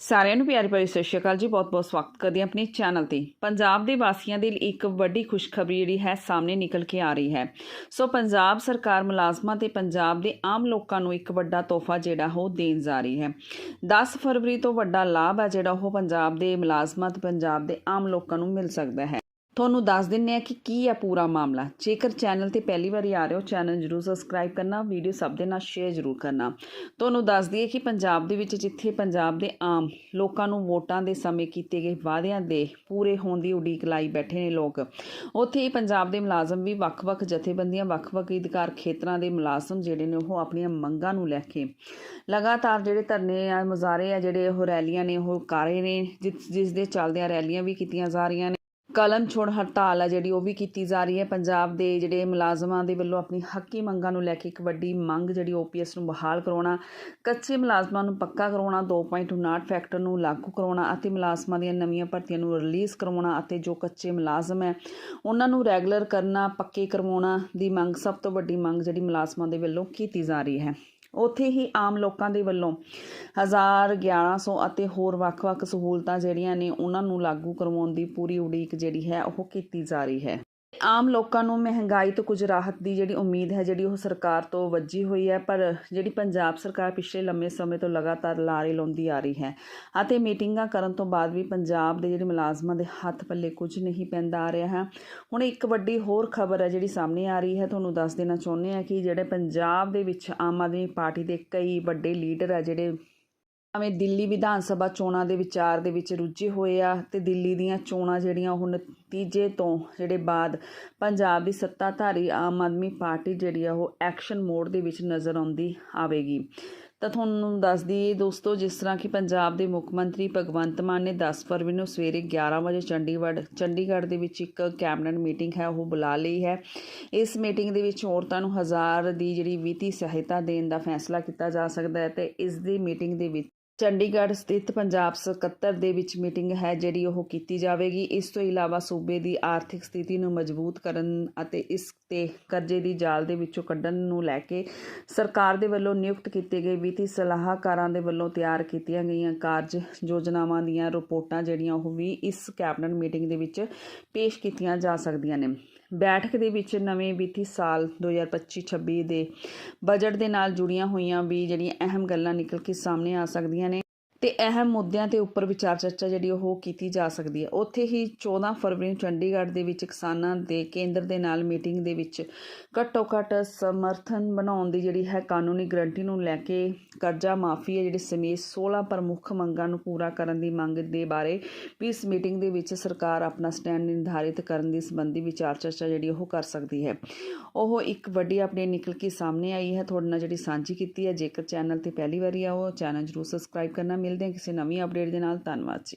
ਸਾਰਿਆਂ ਨੂੰ ਪਿਆਰੀ ਭਰੀ ਸਤਿ ਸ਼੍ਰੀ ਅਕਾਲ ਜੀ। ਬਹੁਤ-ਬਹੁਤ ਸਵਾਗਤ ਕਰਦੇ ਹਾਂ ਆਪਣੇ ਚੈਨਲ ਤੇ। ਪੰਜਾਬ ਦੇ ਵਾਸੀਆਂ ਦੇ ਲਈ ਇੱਕ ਵੱਡੀ ਖੁਸ਼ਖਬਰੀ ਜਿਹੜੀ ਹੈ ਸਾਹਮਣੇ ਨਿਕਲ ਕੇ ਆ ਰਹੀ ਹੈ। ਸੋ ਪੰਜਾਬ ਸਰਕਾਰ ਮੁਲਾਜ਼ਮਾਂ ਤੇ ਪੰਜਾਬ ਦੇ ਆਮ ਲੋਕਾਂ ਨੂੰ ਇੱਕ ਵੱਡਾ ਤੋਹਫਾ ਜਿਹੜਾ ਉਹ ਦੇਣ ਜਾ ਰਹੀ ਹੈ। 10 ਫਰਵਰੀ ਤੋਂ ਵੱਡਾ ਲਾਭ ਹੈ ਜਿਹੜਾ ਉਹ ਪੰਜਾਬ ਦੇ ਮੁਲਾਜ਼ਮਾਂ ਤੇ ਪੰਜਾਬ ਦੇ ਆਮ ਲੋਕਾਂ ਨੂੰ ਮਿਲ ਸਕਦਾ ਹੈ। ਤੁਹਾਨੂੰ ਦੱਸ ਦਿੰਨੇ ਆ ਕਿ ਕੀ ਹੈ ਪੂਰਾ ਮਾਮਲਾ। ਜੇਕਰ ਚੈਨਲ ਤੇ ਪਹਿਲੀ ਵਾਰੀ ਆ ਰਹੇ ਹੋ, ਚੈਨਲ ਜਰੂਰ ਸਬਸਕ੍ਰਾਈਬ ਕਰਨਾ, ਵੀਡੀਓ ਸਭ ਦੇ ਨਾਲ ਸ਼ੇਅਰ ਜਰੂਰ ਕਰਨਾ। ਤੁਹਾਨੂੰ ਦੱਸ ਦਈਏ ਕਿ ਪੰਜਾਬ ਦੇ ਵਿੱਚ ਜਿੱਥੇ ਪੰਜਾਬ ਦੇ ਆਮ ਲੋਕਾਂ ਨੂੰ ਵੋਟਾਂ ਦੇ ਸਮੇਂ ਕੀਤੇ ਗਏ ਵਾਅਦਿਆਂ ਦੇ ਪੂਰੇ ਹੋਣ ਦੀ ਉਡੀਕ ਲਾਈ ਬੈਠੇ ਨੇ ਲੋਕ, ਉੱਥੇ ਹੀ ਪੰਜਾਬ ਦੇ ਮੁਲਾਜ਼ਮ ਵੀ ਵੱਖ-ਵੱਖ ਜਥੇਬੰਦੀਆਂ, ਵੱਖ-ਵੱਖ ਅਧਿਕਾਰ ਖੇਤਰਾਂ ਦੇ ਮੁਲਾਜ਼ਮ ਜਿਹੜੇ ਨੇ ਉਹ ਆਪਣੀਆਂ ਮੰਗਾਂ ਨੂੰ ਲੈ ਕੇ ਲਗਾਤਾਰ ਜਿਹੜੇ ਧਰਨੇ ਆ, ਮੁਜ਼ਾਹਰੇ ਆ ਜਿਹੜੇ ਉਹ ਰੈਲੀਆਂ ਨੇ, ਉਹ ਕਰ ਰਹੇ ਨੇ ਜਿਸ ਜਿਸ ਦੇ ਚੱਲਦਿਆਂ ਰੈਲੀਆਂ ਵੀ ਕੀਤੀਆਂ ਜਾ ਰਹੀਆਂ ਨੇ। ਕਲਮ ਛੋੜ ਹੜਤਾਲ ਆ ਜਿਹੜੀ, ਉਹ ਵੀ ਕੀਤੀ ਜਾ ਰਹੀ ਹੈ। ਪੰਜਾਬ ਦੇ ਜਿਹੜੇ ਮੁਲਾਜ਼ਮਾਂ ਦੇ ਵੱਲੋਂ ਆਪਣੀ ਹੱਕੀ ਮੰਗਾਂ ਨੂੰ ਲੈ ਕੇ ਇੱਕ ਵੱਡੀ ਮੰਗ ਜਿਹੜੀ ਓਪੀਐਸ ਨੂੰ ਬਹਾਲ ਕਰਾਉਣਾ, ਕੱਚੇ ਮੁਲਾਜ਼ਮਾਂ ਨੂੰ ਪੱਕਾ ਕਰਾਉਣਾ 2.59 ਫੈਕਟਰ ਨੂੰ ਲਾਗੂ ਕਰਾਉਣਾ ਅਤੇ ਮੁਲਾਜ਼ਮਾਂ ਦੀਆਂ ਨਵੀਆਂ ਭਰਤੀਆਂ ਨੂੰ ਰਿਲੀਜ਼ ਕਰਵਾਉਣਾ ਅਤੇ ਜੋ ਕੱਚੇ ਮੁਲਾਜ਼ਮ ਹੈ, ਉਹਨਾਂ ਨੂੰ ਰੈਗੂਲਰ ਕਰਨਾ, ਪੱਕੇ ਕਰਵਾਉਣਾ ਦੀ ਮੰਗ, ਸਭ ਤੋਂ ਵੱਡੀ ਮੰਗ ਜਿਹੜੀ ਮੁਲਾਜ਼ਮਾਂ ਦੇ ਵੱਲੋਂ ਕੀਤੀ ਜਾ ਰਹੀ ਹੈ। ਉੱਥੇ ਹੀ ਆਮ ਲੋਕਾਂ ਦੇ ਵੱਲੋਂ 1000 1100 ਅਤੇ ਹੋਰ ਵੱਖ-ਵੱਖ ਸਹੂਲਤਾਂ ਜਿਹੜੀਆਂ ਨੇ ਉਹਨਾਂ ਨੂੰ ਲਾਗੂ ਕਰਵਾਉਣ ਦੀ ਪੂਰੀ ਉਡੀਕ ਜਿਹੜੀ ਹੈ ਉਹ ਕੀਤੀ ਜਾ ਰਹੀ ਹੈ। ਆਮ ਲੋਕਾਂ ਨੂੰ ਮਹਿੰਗਾਈ ਤੋਂ ਕੁਝ ਰਾਹਤ ਦੀ ਜਿਹੜੀ ਉਮੀਦ ਹੈ, ਜਿਹੜੀ ਉਹ ਸਰਕਾਰ ਤੋਂ ਵੱਜੀ ਹੋਈ ਹੈ, ਪਰ ਜਿਹੜੀ ਪੰਜਾਬ ਸਰਕਾਰ ਪਿਛਲੇ ਲੰਮੇ ਸਮੇਂ ਤੋਂ ਲਗਾਤਾਰ ਲਾਰੇ ਲਾਉਂਦੀ ਆ ਰਹੀ ਹੈ ਅਤੇ ਮੀਟਿੰਗਾਂ ਕਰਨ ਤੋਂ ਬਾਅਦ ਵੀ ਪੰਜਾਬ ਦੇ ਜਿਹੜੇ ਮੁਲਾਜ਼ਮਾਂ ਦੇ ਹੱਥ ਪੱਲੇ ਕੁਝ ਨਹੀਂ ਪੈਂਦਾ ਆ ਰਿਹਾ ਹੈ। ਹੁਣ ਇੱਕ ਵੱਡੀ ਹੋਰ ਖਬਰ ਹੈ, ਜਿਹੜੀ ਸਾਹਮਣੇ ਆ ਰਹੀ ਹੈ। ਤੁਹਾਨੂੰ ਦੱਸ ਦੇਣਾ ਚਾਹੁੰਦੇ ਆ ਕਿ ਜਿਹੜੇ ਪੰਜਾਬ ਦੇ ਵਿੱਚ ਆਮ ਆਦਮੀ ਪਾਰਟੀ ਦੇ ਕਈ ਵੱਡੇ ਲੀਡਰ ਆ ਜਿਹੜੇ ਭਾਵੇਂ ਦਿੱਲੀ ਵਿਧਾਨ ਸਭਾ ਚੋਣਾਂ ਦੇ ਵਿਚਾਰ ਦੇ ਵਿੱਚ ਰੁੱਝੇ ਹੋਏ ਆ ਤੇ ਦਿੱਲੀ ਦੀਆਂ ਚੋਣਾਂ ਜਿਹੜੀਆਂ ਉਹ ਨਤੀਜੇ ਤੋਂ ਜਿਹੜੇ ਬਾਅਦ ਪੰਜਾਬ ਦੀ ਸੱਤਾਧਾਰੀ ਆਮ ਆਦਮੀ ਪਾਰਟੀ ਜਿਹੜੀ ਆ ਉਹ ਐਕਸ਼ਨ ਮੋਡ ਦੇ ਵਿੱਚ ਨਜ਼ਰ ਆਉਂਦੀ ਆਵੇਗੀ। ਤਾਂ ਤੁਹਾਨੂੰ ਦੱਸ ਦਈਏ ਦੋਸਤੋ, ਜਿਸ ਤਰ੍ਹਾਂ ਕਿ ਪੰਜਾਬ ਦੇ ਮੁੱਖ ਮੰਤਰੀ ਭਗਵੰਤ ਮਾਨ ਨੇ 10 ਫਰਵਰੀ ਨੂੰ ਸਵੇਰੇ 11 ਵਜੇ ਚੰਡੀਗੜ੍ਹ ਚੰਡੀਗੜ੍ਹ ਦੇ ਵਿੱਚ ਇੱਕ ਕੈਬਨਿਟ ਮੀਟਿੰਗ ਹੈ, ਉਹ ਬੁਲਾ ਲਈ ਹੈ। ਇਸ ਮੀਟਿੰਗ ਦੇ ਵਿੱਚ ਔਰਤਾਂ ਨੂੰ ਹਜ਼ਾਰ ਦੀ ਜਿਹੜੀ ਵਿੱਤੀ ਸਹਾਇਤਾ ਦੇਣ ਦਾ ਫੈਸਲਾ ਕੀਤਾ ਜਾ ਸਕਦਾ ਹੈ ਤੇ ਇਸ ਦੀ ਮੀਟਿੰਗ ਦੇ ਵਿੱਚ ਚੰਡੀਗੜ੍ਹ ਸਥਿਤ ਪੰਜਾਬ ਸਕੱਤਰ ਦੇ ਵਿੱਚ ਮੀਟਿੰਗ ਹੈ ਜਿਹੜੀ ਉਹ ਕੀਤੀ ਜਾਵੇਗੀ। ਇਸ ਤੋਂ ਇਲਾਵਾ ਸੂਬੇ ਦੀ ਆਰਥਿਕ ਸਥਿਤੀ ਨੂੰ ਮਜ਼ਬੂਤ ਕਰਨ ਅਤੇ ਇਸ ਤੇ ਕਰਜ਼ੇ ਦੀ ਜਾਲ ਦੇ ਵਿੱਚੋਂ ਕੱਢਣ ਨੂੰ ਲੈ ਕੇ ਸਰਕਾਰ ਦੇ ਵੱਲੋਂ ਨਿਯੁਕਤ ਕੀਤੇ ਗਏ ਵਿੱਤੀ ਸਲਾਹਕਾਰਾਂ ਦੇ ਵੱਲੋਂ ਤਿਆਰ ਕੀਤੀਆਂ ਗਈਆਂ ਕਾਰਜ ਯੋਜਨਾਵਾਂ ਦੀਆਂ ਰਿਪੋਰਟਾਂ ਜਿਹੜੀਆਂ ਉਹ ਵੀ ਇਸ ਕੈਬਨਿਟ ਮੀਟਿੰਗ ਦੇ ਵਿੱਚ ਪੇਸ਼ ਕੀਤੀਆਂ ਜਾ ਸਕਦੀਆਂ ਨੇ। ਬੈਠਕ ਦੇ ਵਿੱਚ ਨਵੇਂ ਵਿੱਤੀ ਸਾਲ 2025-26 ਦੇ ਬਜਟ ਦੇ ਨਾਲ ਜੁੜੀਆਂ ਹੋਈਆਂ ਵੀ ਜਿਹੜੀਆਂ ਅਹਿਮ ਗੱਲਾਂ ਨਿਕਲ ਕੇ ਸਾਹਮਣੇ ਆ ਸਕਦੀਆਂ ਨੇ। ਤੇ ਅਹਿਮ ਮੁੱਦਿਆਂ ਤੇ ਉੱਪਰ ਵਿਚਾਰ ਚਰਚਾ ਜਿਹੜੀ ਉਹ ਕੀਤੀ ਜਾ ਸਕਦੀ ਹੈ। ਉੱਥੇ ਹੀ 14 ਫਰਵਰੀ ਨੂੰ ਚੰਡੀਗੜ੍ਹ ਦੇ ਵਿੱਚ ਕਿਸਾਨਾਂ ਦੇ ਕੇਂਦਰ ਦੇ ਨਾਲ ਮੀਟਿੰਗ ਦੇ ਵਿੱਚ ਘੱਟੋ ਘੱਟ ਸਮਰਥਨ ਬਣਾਉਣ ਦੀ ਜਿਹੜੀ ਹੈ ਕਾਨੂੰਨੀ ਗਰੰਟੀ ਨੂੰ ਲੈ ਕੇ ਕਰਜ਼ਾ ਮਾਫੀ ਹੈ, ਜਿਹੜੀ ਸਮੇਤ 16 ਪ੍ਰਮੁੱਖ ਮੰਗਾਂ ਨੂੰ ਪੂਰਾ ਕਰਨ ਦੀ ਮੰਗ ਦੇ ਬਾਰੇ ਵੀ ਇਸ ਮੀਟਿੰਗ ਦੇ ਵਿੱਚ ਸਰਕਾਰ ਆਪਣਾ ਸਟੈਂਡ ਨਿਰਧਾਰਿਤ ਕਰਨ ਦੀ ਸੰਬੰਧੀ ਵਿਚਾਰ ਚਰਚਾ ਜਿਹੜੀ ਉਹ ਕਰ ਸਕਦੀ ਹੈ। ਉਹ ਇੱਕ ਵੱਡੀ ਅਪਡੇਟ ਨਿਕਲ ਕੇ ਸਾਹਮਣੇ ਆਈ ਹੈ। ਤੁਹਾਡੇ ਨਾਲ ਜਿਹੜੀ ਸਾਂਝੀ ਕੀਤੀ ਹੈ, ਜੇਕਰ ਚੈਨਲ ਤੇ ਪਹਿਲੀ ਵਾਰੀ ਆਓ, ਚੈਨਲ ਜਰੂਰ ਸਬਸਕ੍ਰਾਈਬ ਕਰਨਾ। ਮਿਲਦੇ ਹਾਂ ਕਿਸੇ ਨਵੀਂ ਅਪਡੇਟ ਦੇ ਨਾਲ ਧੰਨਵਾਦ ਜੀ।